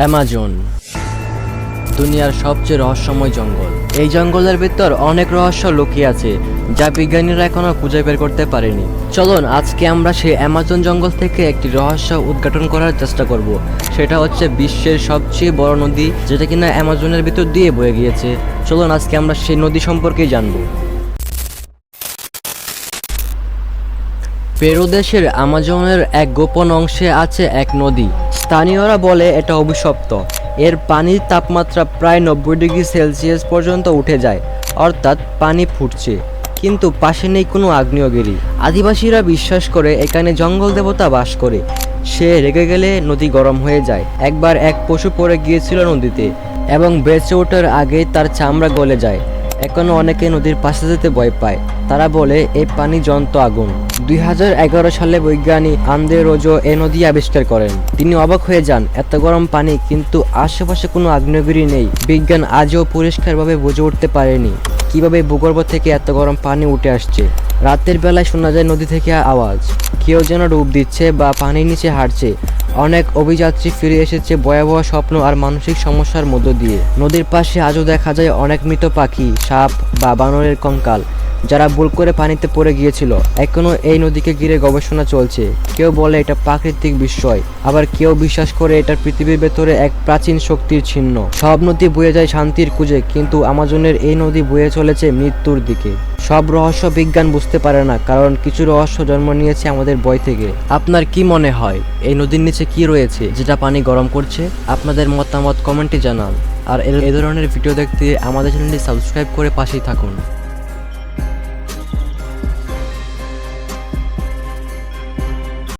Amazon দুনিয়ার সবচেয়ে রহস্যময় জঙ্গল। এই জঙ্গলের ভিতর অনেক রহস্য লুকিয়ে আছে, যা বিজ্ঞানীরা এখনও খুঁজে বের করতে পারেনি। চলুন, আজকে আমরা সেই অ্যামাজন জঙ্গল থেকে একটি রহস্য উদ্ঘাটন করার চেষ্টা করব। সেটা হচ্ছে বিশ্বের সবচেয়ে বড় নদী, যেটা কিনা অ্যামাজনের ভিতর দিয়ে বয়ে গিয়েছে। চলুন, আজকে আমরা সেই নদী সম্পর্কেই জানব। পেরু দেশের আমাজনের এক গোপন অংশে আছে এক নদী। স্থানীয়রা বলে এটা অভিশপ্ত। এর পানির তাপমাত্রা প্রায় নব্বই ডিগ্রি সেলসিয়াস পর্যন্ত উঠে যায়, অর্থাৎ পানি ফুটছে। কিন্তু পাশে নেই কোনো আগ্নেয়গিরি। আদিবাসীরা বিশ্বাস করে এখানে জঙ্গল দেবতা বাস করে। সে রেগে গেলে নদী গরম হয়ে যায়। একবার এক পশু পড়ে গিয়েছিল নদীতে এবং বেঁচে ওঠার আগেই তার চামড়া গলে যায়। এখনও অনেকে নদীর পাশে যেতে ভয় পায়। তারা বলে এই পানি জন্ত আগুন। দুই হাজার এগারো সালে বৈজ্ঞানিক আন্দে রোজো এ নদী আবিষ্কার করেন। তিনি অবাক হয়ে যান, এত গরম পানি, কিন্তু আশেপাশে কোনো আগ্নেয়গিরি নেই। বিজ্ঞান আজও পরিষ্কারভাবে বুঝে উঠতে পারেনি। কীভাবে ভূগর্ভ থেকে এত গরম পানি উঠে আসছে? রাতের বেলায় শোনা যায় নদী থেকে আওয়াজ। কেউ যেন ডুব দিচ্ছে বা পানির নিচে হাঁটছে। অনেক অভিযাত্রী ফিরে এসেছে ভয়াবহ স্বপ্ন আর মানসিক সমস্যার মধ্য দিয়ে। নদীর পাশে আজও দেখা যায় অনেক মৃত পাখি, সাপ বা বানরের কঙ্কাল, যারা ভুল করে পানিতে পড়ে গিয়েছিল। এখনও এই নদীকে ঘিরে গবেষণা চলছে। কেউ বলে এটা প্রাকৃতিক বিস্ময়, আবার কেউ বিশ্বাস করে এটা পৃথিবীর ভেতরে এক প্রাচীন শক্তির চিহ্ন সব নদী বয়ে যায় শান্তির খুঁজে কিন্তু আমাজনের এই নদী বয়ে চলেছে মৃত্যুর দিকে। সব রহস্য বিজ্ঞান বুঝতে পারে না, কারণ কিছু রহস্য জন্ম নিয়েছে আমাদের বই থেকে। আপনার কি মনে হয়? এই নদীর নিচে কি রয়েছে, যেটা পানি গরম করছে? আপনাদের মতামত কমেন্টে জানান। আর এ- ধরনের ভিডিও দেখতে আমাদের চ্যানেলটি সাবস্ক্রাইব করে পাশেই থাকুন।